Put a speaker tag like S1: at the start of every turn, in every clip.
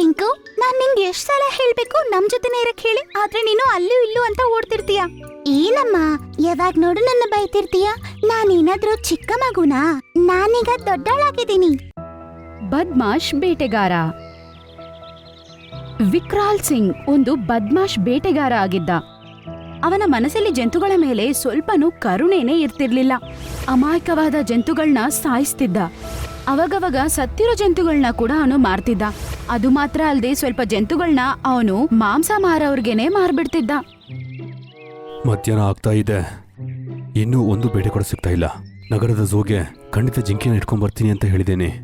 S1: Pink ನಾನ್ ನಿಂಗೆ ಎಷ್ಟ್ ಸಲ ಹೇಳ್ಬೇಕು? ನಮ್ ಜೊತೆನೆ ಇರಕ್ ಹೇಳಿ. ಆದ್ರೆ ನೀನು ಅಲ್ಲೂ ಇಲ್ಲೂ ಅಂತ ಓಡ್ತಿರ್ತೀಯ. ಏನಮ್ಮ? ಯಾವಾಗ ನೋಡು ನನ್ನ ಬೈತಿರ್ತೀಯ? ನಾನೇನಾದ್ರೂ ಚಿಕ್ಕ ಮಗುನಾ? ನಾನೀಗ ದೊಡ್ಡವಳಾಗಿದ್ದೀನಿ
S2: ಬದ್ಮಾಶ್ ಬೇಟೆಗಾರ. ವಿಕ್ರಾಲ್ ಸಿಂಗ್ ಒಂದು ಬದ್ಮಾಶ್ ಬೇಟೆಗಾರ ಆಗಿದ್ದ. ಅವನ ಮನಸ್ಸಲ್ಲಿ ಜಂತುಗಳ ಮೇಲೆ ಸ್ವಲ್ಪನೂ ಕರುಣೆನೇ ಇರ್ತಿರ್ಲಿಲ್ಲ. ಅಮಾಯಕವಾದ ಜಂತುಗಳನ್ನ ಸಾಯಿಸ್ತಿದ್ದ. ಅವಾಗವಾಗ ಸತ್ತಿರೋ ಜಂತುಗಳನ್ನ ಕೂಡ ಅವನು ಮಾರ್ತಿದ್ದ. ಅದು ಮಾತ್ರ ಅಲ್ಲದೆ ಸ್ವಲ್ಪ ಜಂತುಗಳನ್ನ ಅವನು ಮಾಂಸ ಮಾರವ್ರಿಗೆನೆ ಮಾರ್ಬಿಡ್ತಿದ್ದ.
S3: ಮಧ್ಯಾಹ್ನ ಆಗ್ತಾ ಇದೆ. ಇನ್ನೂ ಒಂದು ಬೇಟೆ ಕೂಡ ಸಿಗ್ತಾ ಇಲ್ಲ. ನಗರದ ಝೂಗೆ ಖಂಡಿತ ಜಿಂಕೆನ ಇಟ್ಕೊಂಡ್ ಬರ್ತೀನಿ ಅಂತ ಹೇಳಿದ್ದೇನೆ.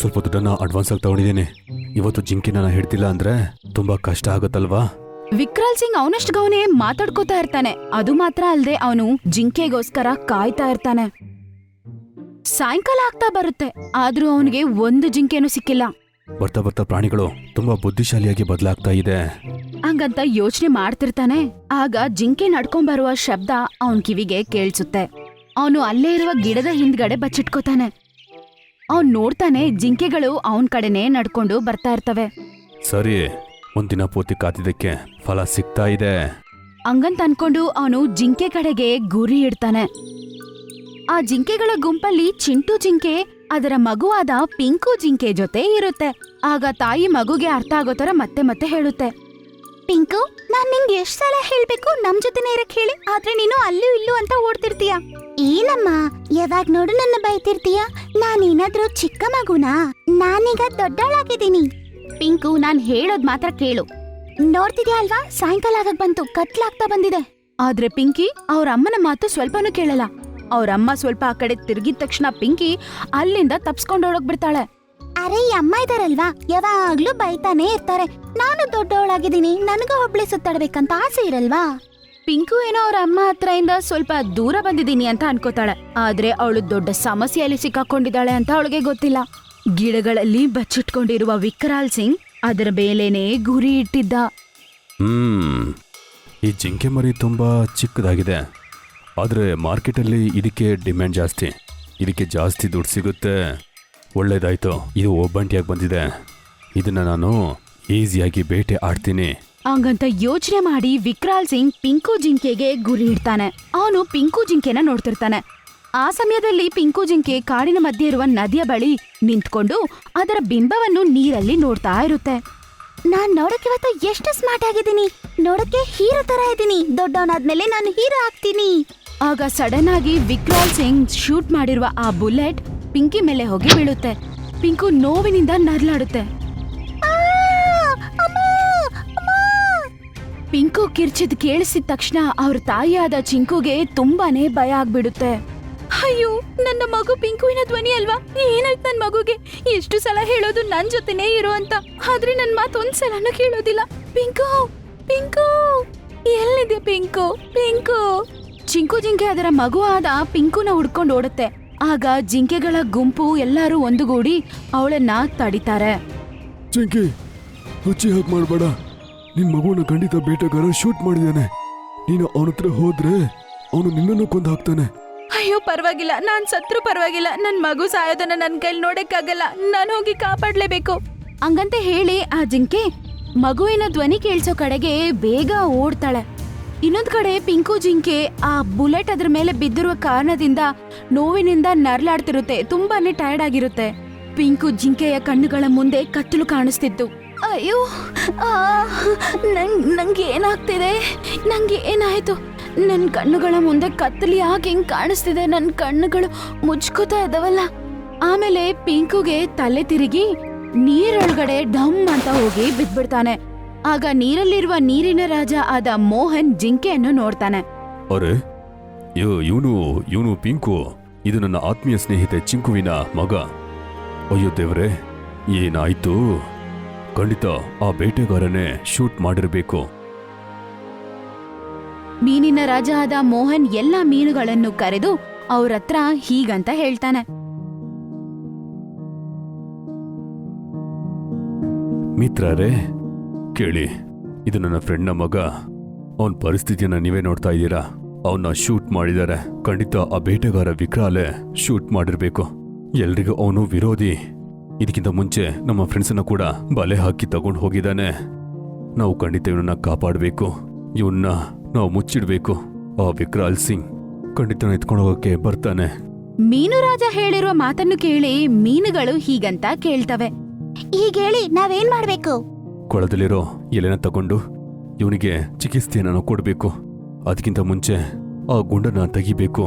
S3: ಸ್ವಲ್ಪ ದುಡ್ಡನ್ನ ಅಡ್ವಾನ್ಸ್ ಆಗಿ ತಗೊಂಡಿದ್ದೇನೆ. ಇವತ್ತು ಜಿಂಕೆನ ನಾನು ಹಿಡ್ತಿಲ್ಲ ಅಂದ್ರೆ ತುಂಬಾ ಕಷ್ಟ ಆಗುತ್ತಲ್ವಾ?
S2: ವಿಕ್ರಾಲ್ ಸಿಂಗ್ ಅವನಷ್ಟಗವನೇ ಮಾತಾಡ್ಕೋತಾ ಇರ್ತಾನೆ. ಅದು ಮಾತ್ರ ಅಲ್ಲದೆ ಅವನು ಜಿಂಕೆಗೋಸ್ಕರ ಕಾಯ್ತಾ ಇರ್ತಾನೆ. ಸಾಯಂಕಾಲ ಆಗ್ತಾ ಬರುತ್ತೆ. ಆದ್ರೂ ಅವನಿಗೆ ಒಂದು ಜಿಂಕೆನೂ ಸಿಕ್ಕಿಲ್ಲ.
S3: ಬರ್ತಾ ಬರ್ತಾ ಪ್ರಾಣಿಗಳು ತುಂಬಾ ಬುದ್ಧಿಶಾಲಿಯಾಗಿ ಬದಲಾಗ್ತಾ ಇದೆ.
S2: ಹಂಗಂತ ಯೋಚನೆ ಮಾಡ್ತಿರ್ತಾನೆ. ಆಗ ಜಿಂಕೆ ನಡ್ಕೊಂಡ್ ಬರುವ ಶಬ್ದ ಅವನ್ ಕಿವಿಗೆ ಕೇಳಿಸುತ್ತೆ. ಅವನು ಅಲ್ಲೇ ಇರುವ ಗಿಡದ ಹಿಂದ್ಗಡೆ ಬಚ್ಚಿಟ್ಕೋತಾನೆ. ಅವನ್ ನೋಡ್ತಾನೆ ಜಿಂಕೆಗಳು ಅವನ್ ಕಡೆನೇ ನಡ್ಕೊಂಡು ಬರ್ತಾ ಇರ್ತವೆ.
S3: ಸರಿ ಒಂದಿನ ಪೂರ್ತಿ ಕಾತಿದಕ್ಕೆ ಫಲ ಸಿಗ್ತಾ ಇದೆ.
S2: ಹಂಗಂತ ಅನ್ಕೊಂಡು ಅವನು ಜಿಂಕೆ ಕಡೆಗೆ ಗುರಿ ಇಡ್ತಾನೆ. ಆ ಜಿಂಕೆಗಳ ಗುಂಪಲ್ಲಿ ಚಿಂಟು ಜಿಂಕೆ, ಅದರ ಮಗುವಾದ ಪಿಂಕು ಜಿಂಕೆ ಜೊತೆ ಇರುತ್ತೆ. ಆಗ ತಾಯಿ ಮಗುಗೆ ಅರ್ಥ ಆಗೋ ತರ ಮತ್ತೆ ಮತ್ತೆ ಹೇಳುತ್ತೆ.
S1: ಪಿಂಕು, ನಾನ್ ನಿಂಗೆ ಎಷ್ಟ್ ಸಲ ಹೇಳ್ಬೇಕು? ನಮ್ ಜೊತೆನೇ ಇರಕ್ ಹೇಳಿ. ಆದ್ರೆ ನೀನು ಅಲ್ಲೂ ಇಲ್ಲೂ ಅಂತ ಓಡ್ತಿರ್ತೀಯ. ಏನಮ್ಮ? ಯಾವಾಗ ನೋಡು ನನ್ನ ಬೈತಿರ್ತೀಯ? ನಾನೇನಾದ್ರೂ ಚಿಕ್ಕ ಮಗುನಾ? ನಾನೀಗ ದೊಡ್ಡಳಾಗಿದ್ದೀನಿ.
S2: ಪಿಂಕು, ನಾನ್ ಹೇಳೋದ್ ಮಾತ್ರ ಕೇಳು.
S1: ನೋಡ್ತಿದ್ಯಾ ಅಲ್ವಾ? ಸಾಯಂಕಾಲ ಆಗಕ್ ಬಂತು. ಕತ್ಲಾಗ್ತಾ ಬಂದಿದೆ.
S2: ಆದ್ರೆ ಪಿಂಕಿ, ಅವ್ರ ಅಮ್ಮನ ಮಾತು ಸ್ವಲ್ಪನೂ ಕೇಳಲ್ಲ. ಅವ್ರಮ್ಮ ಸ್ವಲ್ಪ ಆ ಕಡೆ ತಿರುಗಿದ ತಕ್ಷಣ ಪಿಂಕಿ ಅಲ್ಲಿಂದ ತಪ್ಸ್ಕೊಂಡೋಡಕ್ ಬಿಡ್ತಾಳೆ
S1: ಅರೆ ಈ ಅಮ್ಮ ಇದಾರಲ್ವಾ? ಯಾವಾಗ್ಲೂ ಬೈತಾನೆ ಇರ್ತಾರೆ. ನಾನು ದೊಡ್ಡವಳಾಗಿದ್ದೀನಿ ನನಗೂ ಒಬ್ಳೆ ಸುತ್ತಾಡ್ಬೇಕಂತ ಆಸೆ ಇರಲ್ವಾ?
S2: ಪಿಂಕು ಏನೋ ಅವ್ರ ಅಮ್ಮ ಹತ್ರದಿಂದ ಸ್ವಲ್ಪ ದೂರ ಬಂದಿದ್ದೀನಿ ಅಂತ ಅನ್ಕೋತಾಳೆ. ಆದ್ರೆ ಅವಳು ದೊಡ್ಡ ಸಮಸ್ಯೆಯಲ್ಲಿ ಸಿಕ್ಕಾಕೊಂಡಿದ್ದಾಳೆ ಅಂತ ಅವಳಿಗೆ ಗೊತ್ತಿಲ್ಲ. ಗಿಡಗಳಲ್ಲಿ ಬಚ್ಚಿಟ್ಕೊಂಡಿರುವ ವಿಕ್ರಾಲ್ ಸಿಂಗ್ ಅದರ ಮೇಲೇನೆ ಗುರಿ ಇಟ್ಟಿದ್ದ.
S3: ಹ್ಮ್ ಈ ಜಿಂಕೆ ಮರಿ ತುಂಬಾ ಚಿಕ್ಕದಾಗಿದೆ. ಆದರೆ ಮಾರ್ಕೆಟಲ್ಲಿ ಇದಕ್ಕೆ ಡಿಮ್ಯಾಂಡ್ ಜಾಸ್ತಿ. ಇದಕ್ಕೆ ಜಾಸ್ತಿ ದುಡ್ಡು ಸಿಗುತ್ತೆ. ಒಳ್ಳೇದಾಯ್ತು. ಇದು ಒಬ್ಬಂಟಿಯಾಗಿ ಬಂದಿದೆ. ಇದನ್ನ ನಾನು ಈಸಿಯಾಗಿ ಬೇಟೆ ಆಡ್ತೀನಿ.
S2: ಹಂಗಂತ ಯೋಚನೆ ಮಾಡಿ ವಿಕ್ರಾಲ್ ಸಿಂಗ್ ಪಿಂಕು ಜಿಂಕೆಗೆ ಗುರಿ ಇಡ್ತಾನೆ. ಅವನು ಪಿಂಕು ಜಿಂಕೆನ ನೋಡ್ತಿರ್ತಾನೆ. ಆ ಸಮಯದಲ್ಲಿ ಪಿಂಕು ಜಿಂಕೆ ಕಾಡಿನ ಮಧ್ಯೆ ಇರುವ ನದಿಯ ಬಳಿ ನಿಂತ್ಕೊಂಡು ಅದರ ಬಿಂಬವನ್ನು ನೀರಲ್ಲಿ ನೋಡ್ತಾ ಇರುತ್ತೆ.
S1: ನಾನ್ ನೋಡಕ್ಕೆ ಇವತ್ತು ಎಷ್ಟು ಸ್ಮಾರ್ಟ್ ಆಗಿದ್ದೀನಿ. ನೋಡಕ್ಕೆ ಹೀರೋ ತರ ಇದ್ದೀನಿ. ದೊಡ್ಡವನಾದ್ಮೇಲೆ ನಾನು ಹೀರೋ ಆಗ್ತೀನಿ.
S2: ಆಗ ಸಡನ್ ಆಗಿ ವಿಕ್ರಾಲ್ ಸಿಂಗ್ ಶೂಟ್ ಮಾಡಿರುವ ಆ ಬುಲೆಟ್ ಪಿಂಕಿ ಮೇಲೆ ಹೋಗಿ ಬೀಳುತ್ತೆ. ಪಿಂಕು ನೋವಿನಿಂದ ನರ್ಲಾಡುತ್ತೆ. ಪಿಂಕು ಕಿರ್ಚಿದ್ ಕೇಳಿಸಿದ ತಕ್ಷಣ ಅವ್ರ ತಾಯಿಯಾದ ಚಿಂಕುಗೆ ತುಂಬಾನೇ ಭಯ ಆಗ್ಬಿಡುತ್ತೆ. ಅಯ್ಯೋ ನನ್ನ ಮಗು ಪಿಂಕುವಿನ ಧ್ವನಿ ಅಲ್ವಾ? ಏನಾಯ್ತು ನನ್ನ ಮಗುಗೆ? ಎಷ್ಟು ಸಲ ಹೇಳೋದು ನನ್ ಜೊತೆನೇ ಇರು ಅಂತ. ಆದ್ರೆ ನನ್ ಮಾತು ಒಂದ್ಸಲನೂ ಕೇಳೋದಿಲ್ಲ. ಪಿಂಕು ಪಿಂಕು. ಎಲ್ಲಿದೆ ಪಿಂಕು? ಪಿಂಕು. ಚಿಂಕು ಜಿಂಕೆ ಅದರ ಮಗುವಾದ ಪಿಂಕುನ ಹುಡ್ಕೊಂಡು ಓಡುತ್ತೆ. ಆಗ ಜಿಂಕೆಗಳ ಗುಂಪು ಎಲ್ಲರೂ ಒಂದುಗೂಡಿ ಅವಳನ್ನ ತಡಿತಾರೆ.
S3: ಜಿಂಕೆ ಹುಚ್ಚಿ ಹಾಕ್ ಮಾಡಬೇಡ. ನಿನ್ ಮಗುವನ್ನ ಖಂಡಿತ ಬೇಟೆಗಾರ ಶೂಟ್ ಮಾಡಿದಾನೆ ನೀನು ಅವನ ಹತ್ರ ಹೋದ್ರೆ ಅವನು ನಿನ್ನನ್ನು ಕೊಂದು ಹಾಕ್ತಾನೆ.
S2: ಅಯ್ಯೋ ಪರವಾಗಿಲ್ಲ. ನಾನ್ ಸತ್ರು ಪರವಾಗಿಲ್ಲ. ನನ್ ಮಗು ಸಾಯೋದನ್ನ ನನ್ ಕೈಲಿ ನೋಡಕ್ಕಾಗಲ್ಲ. ನಾನು ಹೋಗಿ ಕಾಪಾಡ್ಲೇಬೇಕು. ಹಂಗಂತ ಹೇಳಿ ಆ ಜಿಂಕೆ ಮಗುವಿನ ಧ್ವನಿ ಕೇಳಿಸೋ ಕಡೆಗೆ ಬೇಗ ಓಡ್ತಾಳೆ. ಇನ್ನೊಂದ್ ಕಡೆ ಪಿಂಕು ಜಿಂಕೆ ಆ ಬುಲೆಟ್ ಅದ್ರ ಮೇಲೆ ಬಿದ್ದಿರುವ ಕಾರಣದಿಂದ ನೋವಿನಿಂದ ನರ್ಲಾಡ್ತಿರುತ್ತೆ. ತುಂಬಾನೇ ಟಯರ್ಡ್ ಆಗಿರುತ್ತೆ. ಪಿಂಕು ಜಿಂಕೆಯ ಕಣ್ಣುಗಳ ಮುಂದೆ ಕತ್ತಲು ಕಾಣಿಸ್ತಿತ್ತು. ಅಯ್ಯೋ ನಂಗ್ ನಂಗೆ ಏನಾಗ್ತಿದೆ? ನಂಗೆ ಏನಾಯ್ತು? ನನ್ನ ಕಣ್ಣುಗಳ ಮುಂದೆ ಕತ್ತಲಿ ಯಾಕೆ ಹಿಂಗ್ ಕಾಣಿಸ್ತಿದೆ. ನನ್ನ ಕಣ್ಣುಗಳು ಮುಚ್ಕೋತಾ ಇದಾವಲ್ಲ ಆಮೇಲೆ ಪಿಂಕುಗೆ ತಲೆ ತಿರುಗಿ ನೀರೊಳಗಡೆ ಡಮ್ ಅಂತ ಹೋಗಿ ಬಿದ್ಬಿಡ್ತಾನೆ. ಆಗ ನೀರಲ್ಲಿರುವ ನೀರಿನ ರಾಜ ಆದ ಮೋಹನ್ ಜಿಂಕೆಯನ್ನು ನೋಡ್ತಾನೆ.
S3: ಅರೆ ಇವನು ಇವನು ಪಿಂಕು. ಇದು ನನ್ನ ಆತ್ಮೀಯ ಸ್ನೇಹಿತೆ ಚಿಂಕುವಿನ ಮಗ. ಅಯ್ಯೋ ದೇವ್ರೆ ಏನಾಯ್ತು? ಖಂಡಿತ ಆ ಬೇಟೆಗಾರನೇ ಶೂಟ್ ಮಾಡಿರಬೇಕು.
S2: ಮೀನಿನ ರಾಜ ಆದ ಮೋಹನ್ ಎಲ್ಲಾ ಮೀನುಗಳನ್ನು ಕರೆದು ಅವ್ರ ಹತ್ರ ಹೀಗಂತ ಹೇಳ್ತಾನೆ.
S3: ಮಿತ್ರರೇ ಕೇಳಿ. ಇದು ನನ್ನ ಫ್ರೆಂಡ್ನ ಮಗ. ಅವನ ಪರಿಸ್ಥಿತಿಯನ್ನ ನೀವೇ ನೋಡ್ತಾ ಇದ್ದೀರಾ? ಅವನ್ನ ಶೂಟ್ ಮಾಡಿದ್ದಾರೆ ಖಂಡಿತ ಆ ಬೇಟೆಗಾರ ವಿಕ್ರಾಲೆ ಶೂಟ್ ಮಾಡಿರಬೇಕು. ಎಲ್ರಿಗೂ ಅವನು ವಿರೋಧಿ. ಇದಕ್ಕಿಂತ ಮುಂಚೆ ನಮ್ಮ ಫ್ರೆಂಡ್ಸನ್ನ ಕೂಡ ಬಲೆ ಹಾಕಿ ತಗೊಂಡು ಹೋಗಿದ್ದಾನೆ. ನಾವು ಖಂಡಿತ ಇವನನ್ನ ಕಾಪಾಡಬೇಕು. ಇವನ್ನ ನಾವು ಮುಚ್ಚಿಡಬೇಕು. ಆ ವಿಕ್ರಾಲ್ ಸಿಂಗ್ ಖಂಡಿತ ಎತ್ಕೊಂಡು ಹೋಗಕ್ಕೆ ಬರ್ತಾನೆ.
S2: ಮೀನು ರಾಜ ಹೇಳಿರುವ ಮಾತನ್ನು ಕೇಳಿ ಮೀನುಗಳು ಹೀಗಂತ ಕೇಳ್ತವೆ.
S1: ಈಗ ಹೇಳಿ ನಾವೇನ್ ಮಾಡ್ಬೇಕು?
S3: ಕೊಳದಲ್ಲಿರೋ ಎಲೆನ ತಗೊಂಡು ಇವನಿಗೆ ಚಿಕಿತ್ಸೆಯನ್ನು ನಾವು ಕೊಡಬೇಕು. ಅದಕ್ಕಿಂತ ಮುಂಚೆ ಆ ಗುಂಡನ್ನ ತೆಗಿಬೇಕು.